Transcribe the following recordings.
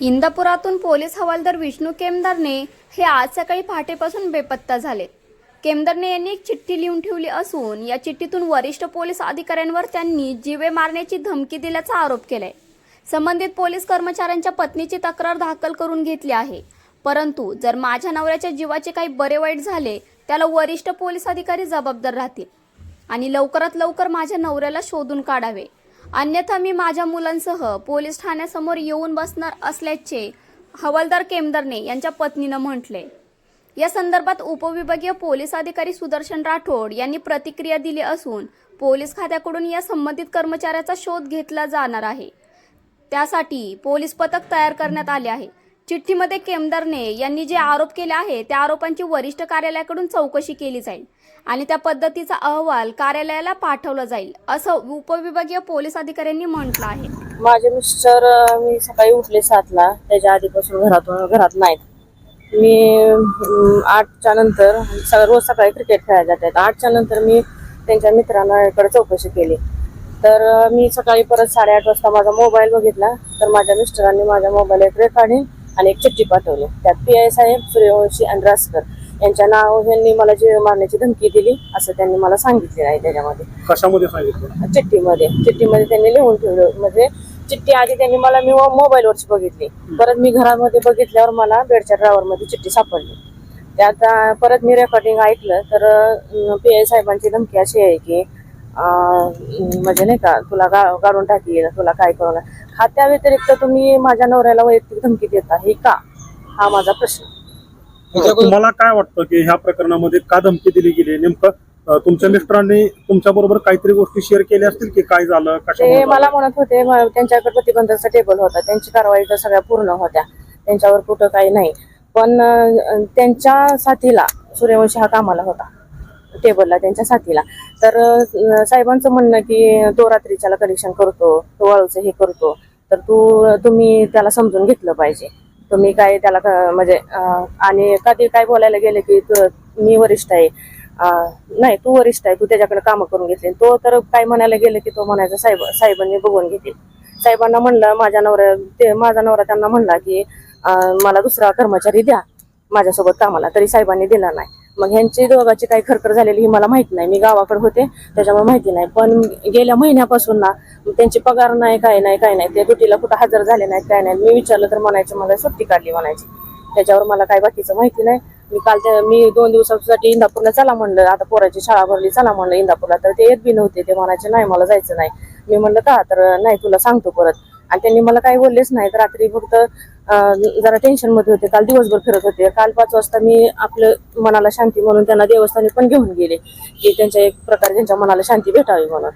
इंदापुरातून police हवालदार विष्णू केमदारने हे आज सकाळी पहाटेपासून बेपत्ता झाले. केमदारने यांनी एक चिठ्ठी लिहून ठेवली असून या चिठ्ठीतून वरिष्ठ पोलीस अधिकाऱ्यांवर त्यांनी जीवे मारण्याची धमकी दिल्याचा आरोप केलाय. संबंधित पोलीस कर्मचाऱ्यांच्या पत्नीची तक्रार दाखल करून घेतली आहे. परंतु जर माझ्या नवऱ्याच्या जीवाचे काही बरे वाईट झाले त्याला वरिष्ठ पोलीस अधिकारी जबाबदार राहतील आणि लवकरात लवकर माझ्या नवऱ्याला शोधून काढावे. अन्यथा मी माझ्या मुलांसह पोलीस ठाण्यासमोर येऊन बसणार असल्याचे हवालदार केमदरने यांच्या पत्नीनं म्हटले. या संदर्भात उपविभागीय पोलीस अधिकारी सुदर्शन राठोड यांनी प्रतिक्रिया दिली असून पोलीस खात्याकडून या संबंधित कर्मचाऱ्याचा शोध घेतला जाणार आहे. त्यासाठी पोलीस पथक तयार करण्यात आले आहे. चिठ्ठीमध्ये केमदारने यांनी जे आरोप केले आहे त्या आरोपांची वरिष्ठ कार्यालयाकडून चौकशी केली जाईल आणि त्या पद्धतीचा अहवाल कार्यालयाला पाठवला जाईल असं उपविभागीय पोलीस अधिकाऱ्यांनी म्हटलं आहे. माझे मिस्टर अं, मी सकाळी उठले सातला त्याच्या आधीपासून घरातून घरात नाहीत. मी अं, आठच्या नंतर सगळं रोज सकाळी क्रिकेट खेळायला जातात. आठच्या नंतर मी त्यांच्या मित्रांना इकडे चौकशी केली. तर अं, मी सकाळी परत साडेआठ वाजता माझा मोबाईल बघितला. तर माझ्या मिस्टरांनी माझ्या मोबाईल एक रेखाडी आणि एक चिठ्ठी पाठवली. त्यात पी आय साहेब सूर्यवंशी आणि रासकर यांच्या नाव यांनी मला जीव मारण्याची धमकी दिली असं त्यांनी मला सांगितलेलं आहे त्याच्यामध्ये. कशामध्ये सांगितलं? चिठ्ठीमध्ये. चिठ्ठीमध्ये त्यांनी लिहून ठेवलं. म्हणजे चिठ्ठी आधी त्यांनी मला मी मोबाईलवरची बघितली. परत मी घरामध्ये बघितल्यावर मला बेडच्या ड्रायव्हरमध्ये चिठ्ठी सापडली. त्यात अं, परत मी रेकॉर्डिंग ऐकलं तर पी आय साहेबांची धमकी अशी आहे की म्हणजे नाही का तुला गा- काढून टाकील तुला काय करून खात्या व्यतिरिक्त तुम्ही माझ्या नवऱ्याला वैयक्तिक धमकी देता हे का? हा माझा प्रश्न. तुम्हाला काय वाटतं की ह्या प्रकरणामध्ये का धमकी दिली गेली? नेमकं तुमच्या मिस्टरांनी तुमच्या बरोबर काहीतरी गोष्टी शेअर केल्या असतील की काय झालं? ते मला? म्हणत होते म- त्यांच्याकडे प्रतिबंधाचा टेबल होता. त्यांची कारवाई तर सगळ्या पूर्ण होत्या. त्यांच्यावर कुठं काही नाही. पण त्यांच्या साथीला सूर्यवंशी हा कामाला होता. टेबलला त्यांच्या साथीला. तर साहेबांचं म्हणणं की तो रात्रीच्याला कलेक्शन करतो तो वाळूचं हे करतो. तर तू तुम्ही त्याला समजून घेतलं पाहिजे. तुम्ही काय त्याला क- म्हणजे आणि कधी काय बोलायला गेले की मी वरिष्ठ आहे. नाही तू वरिष्ठ आहे तू त्याच्याकडे कामं करून घेतली. तो तर काय म्हणायला गेले की तो म्हणायचा साहेब साहेबांनी बघून घेतील. साहेबांना म्हणलं माझ्या नवऱ्या ते माझा नवरा त्यांना म्हणला की मला दुसरा कर्मचारी द्या माझ्यासोबत कामाला. तरी साहेबांनी दिला नाही. मग ह्यांची दोघाची काही खरखर झालेली ही मला माहीत नाही. मी गावाकडे होते त्याच्यामुळे माहिती नाही. पण गेल्या महिन्यापासून ना त्यांची पगार नाही काय नाही काय नाही. ते दुटीला कुठं हजर झाले नाहीत काय नाही मी विचारलं तर म्हणायचं मला सुट्टी काढली म्हणायची. त्याच्यावर मला काय बाकीचं माहिती नाही. मी काल मी दोन दिवसासाठी इंदापूरला चला म्हणलं. आता पोराची शाळा भरली चला म्हणलं इंदापूरला. तर ते येत बी नव्हते. ते म्हणायचे नाही मला जायचं नाही. मी म्हणलं का? तर नाही तुला सांगतो परत. आणि त्यांनी मला काही बोललेच नाही. रात्री फक्त जरा टेन्शनमध्ये होते. काल दिवसभर फिरत होते. काल पाच वाजता मी आपलं मनाला शांती म्हणून त्यांना देवस्थानी पण घेऊन गेले. की त्यांच्या एक प्रकारे त्यांच्या मनाला शांती भेटावी म्हणून.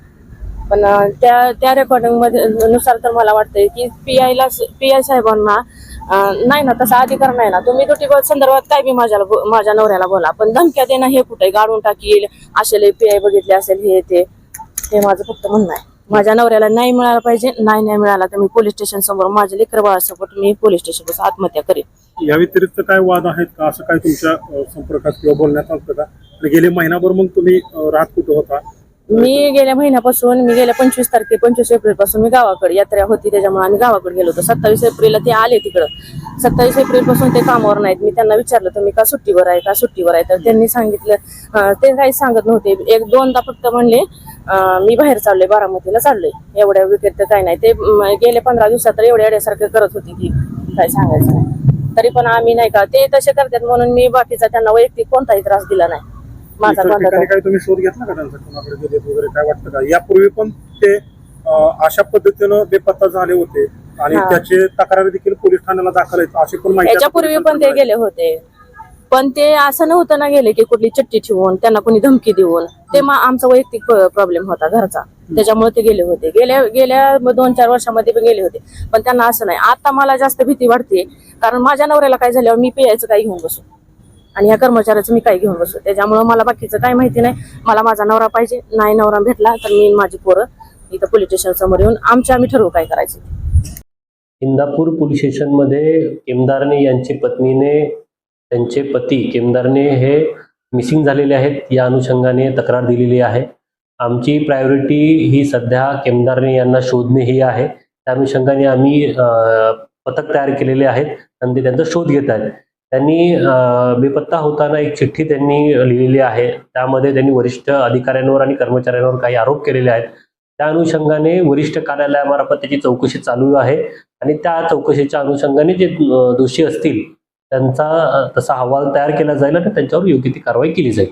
पण त्या त्या रेकॉर्डिंगमध्ये नुसार तर मला वाटतंय की पी आयला पी आय साहेबांना नाही ना तसा अधिकार नाही ना. तुम्ही तुटी संदर्भात काय बी माझ्या माझ्या नवऱ्याला बोला. पण धमक्या देणं हे कुठे? गाडून टाकील असेल पी आय बघितले असेल हे ते. हे माझं फक्त म्हणणं आहे. माझ्या नवऱ्याला नाही मिळाला पाहिजे नाही नाही मिळाला तर मी पोलीस स्टेशन समोर माझे लेकर बाळासोबत मी पोलीस स्टेशन आत्महत्या करेन. या व्यतिरिक्त काय वाद आहेत का? असं काय तुमच्या संपर्कात किंवा बोलण्यात आलं का? गेले महिनाभर मग तुम्ही राहत कुठं होता? मी गेल्या महिन्यापासून मी गेल्या पंचवीस तारखे पंचवीस एप्रिलपासून मी गावाकडे यात्रा होती त्याच्यामुळे आम्ही गावाकडे गेलो होतो. सत्तावीस एप्रिलला ते आले तिकडं. सत्तावीस एप्रिलपासून ते कामावर नाहीत. मी त्यांना विचारलं तुम्ही का सुट्टीवर आहे का सुट्टीवर आहे? तर त्यांनी सांगितलं ते काही सांगत नव्हते. एक दोनदा फक्त म्हणले मी बाहेर चाललोय बारामतीला चाललोय. एवढ्या विकेट काही नाही. ते अं, गेले पंधरा दिवसात तर एवढ्या एवढ्यासारखे करत होती ती. काय सांगायचं नाही. तरी पण आम्ही नाही का ते तसे करतात म्हणून मी बाकीचा त्यांना वैयक्तिक कोणताही त्रास दिला नाही. माझा इतर कोणता ठिकाणी काय तुम्ही शोध घेतला का त्यांचा? कोणाकडे गेलेत वगैरे काय वाटतं का? यापूर्वी पण ते अं, अशा पद्धतीनं बेपत्ता झाले होते आणि हा. त्याचे तक्रारी देखील पोलीस ठाण्याला दाखल आहेत अशी पण माहिती पण ते गेले होते. पण ते असं नव्हतं ना गेले की कुठली चिठ्ठी ठेवून त्यांना कोणी धमकी देऊन. ते मा- आमचा वैयक्तिक प्रॉब्लेम होता घरचा. त्याच्यामुळे ते गेले होते. गेल्या गेल्या दोन चार वर्षामध्ये पण गेले होते. पण त्यांना असं नाही. आता मला जास्त भीती वाटते. कारण माझ्या नवऱ्याला काय झाल्यावर मी पियायचं काय घेऊन बसू. आणि ह्या कर्मचाऱ्याचं मी काय घेऊन बसू. त्याच्यामुळे मला बाकीचं काय माहिती नाही. मला माझा नवरा पाहिजे. नाही नवरा भेटला तर मी माझी पोरं इथं पोलीस स्टेशन समोर येऊन आमच्या आम्ही ठरवू काय करायचं. इंदापूर पोलीस स्टेशनमध्ये केमदारने यांची पत्नीने त्यांचे पती केमदारने हे मिसिंग झालेले आहेत. या अनुषंगाने तक्रार दिलेली आहे. आमची प्रायोरिटी ही सध्या केमदारने यांना शोधणे ही आहे. त्या अनुषंगाने आम्ही पथक तयार केलेले आहेत. आणि ते त्यांचा शोध घेत आहेत. त्यांनी बेपत्ता होताना एक चिठ्ठी त्यांनी लिहिलेली आहे. त्यामध्ये त्यांनी वरिष्ठ अधिकाऱ्यांवर आणि कर्मचाऱ्यांवर काही आरोप केलेले आहेत. त्या अनुषंगाने वरिष्ठ कार्यालयामार्फत त्याची चौकशी चालू आहे आणि त्या चौकशीच्या अनुषंगाने जे दोषी असतील त्यांचा तसा अहवाल तयार केला जाईल आणि त्यांच्यावर योग्य ती कारवाई केली जाईल.